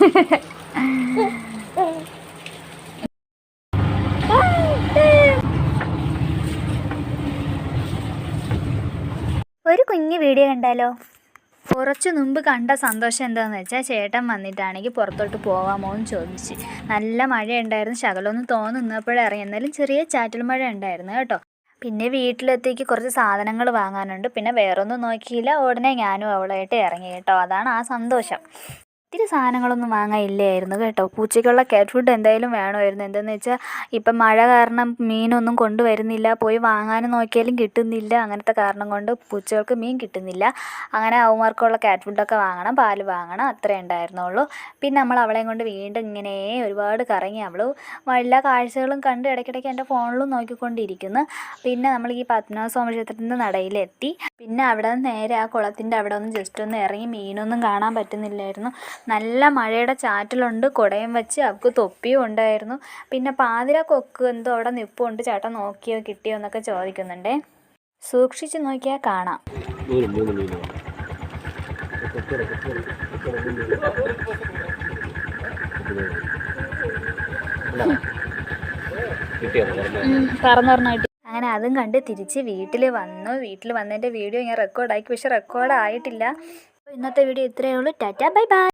ഒരു കുഞ്ഞു വീഡിയോ കണ്ടാലോ? കുറച്ച് മുമ്പ് കണ്ട സന്തോഷം എന്താണെന്ന് വെച്ചാൽ ചേട്ടൻ വന്നിട്ടാണെങ്കിൽ പുറത്തോട്ട് പോകാമോ എന്ന് ചോദിച്ച്. നല്ല മഴയുണ്ടായിരുന്നു ശകലമൊന്നും തോന്നുന്നപ്പോഴേ ഇറങ്ങി എന്നാലും ചെറിയ ചാറ്റൽ മഴ ഉണ്ടായിരുന്നു കേട്ടോ. പിന്നെ വീട്ടിലെത്തേക്ക് കുറച്ച് സാധനങ്ങൾ വാങ്ങാനുണ്ട്. പിന്നെ വേറൊന്നും നോക്കിയില്ല. ഉടനെ ഞാനും അവളായിട്ട് ഇറങ്ങി കേട്ടോ. അതാണ് ആ സന്തോഷം. ഒത്തിരി സാധനങ്ങളൊന്നും വാങ്ങാനില്ലായിരുന്നു കേട്ടോ. പൂച്ചയ്ക്കുള്ള കാറ്റ് ഫുഡ് എന്തായാലും വേണമായിരുന്നു. എന്താണെന്ന് വെച്ചാൽ ഇപ്പം മഴ കാരണം മീനൊന്നും കൊണ്ടുവരുന്നില്ല. പോയി വാങ്ങാനും നോക്കിയാലും കിട്ടുന്നില്ല. അങ്ങനത്തെ കാരണം കൊണ്ട് പൂച്ചകൾക്ക് മീൻ കിട്ടുന്നില്ല. അങ്ങനെ അവന്മാർക്കുള്ള കാറ്റ് ഫുഡൊക്കെ വാങ്ങണം പാൽ വാങ്ങണം അത്രേ ഉണ്ടായിരുന്നുള്ളൂ. പിന്നെ നമ്മൾ അവളെയും കൊണ്ട് വീണ്ടും ഇങ്ങനെ ഒരുപാട് കറങ്ങി. അവൾ എല്ലാ കാഴ്ചകളും കണ്ട് ഇടയ്ക്കിടയ്ക്ക് എന്റെ ഫോണിലും നോക്കിക്കൊണ്ടിരിക്കുന്നു. പിന്നെ നമ്മൾ ഈ പത്മനാഭ സ്വാമി ക്ഷേത്രത്തിന്റെ നടയിലെത്തി. പിന്നെ അവിടെ നേരെ ആ കുളത്തിന്റെ അവിടെ ഒന്ന് ജസ്റ്റ് ഒന്ന് ഇറങ്ങി മീനൊന്നും കാണാൻ പറ്റുന്നില്ലായിരുന്നു. നല്ല മഴയുടെ ചാറ്റലുണ്ട് കുടയും വെച്ച് അവൾക്ക് തൊപ്പിയും ഉണ്ടായിരുന്നു. പിന്നെ പാതിര കൊക്ക് എന്തോ അവിടെ നിപ്പുണ്ട് ചേട്ടൻ നോക്കിയോ കിട്ടിയോ എന്നൊക്കെ ചോദിക്കുന്നുണ്ടേ. സൂക്ഷിച്ചു നോക്കിയാൽ കാണാം. അങ്ങനെ അതും കണ്ട് തിരിച്ച് വീട്ടിൽ വന്നു. വീട്ടിൽ വന്നതിന്റെ വീഡിയോ ഞാൻ റെക്കോർഡാക്കി പക്ഷെ റെക്കോർഡ് ആയിട്ടില്ല. അപ്പോൾ ഇന്നത്തെ വീഡിയോ ഇത്രയേ ഉള്ളൂ. Tata bye bye.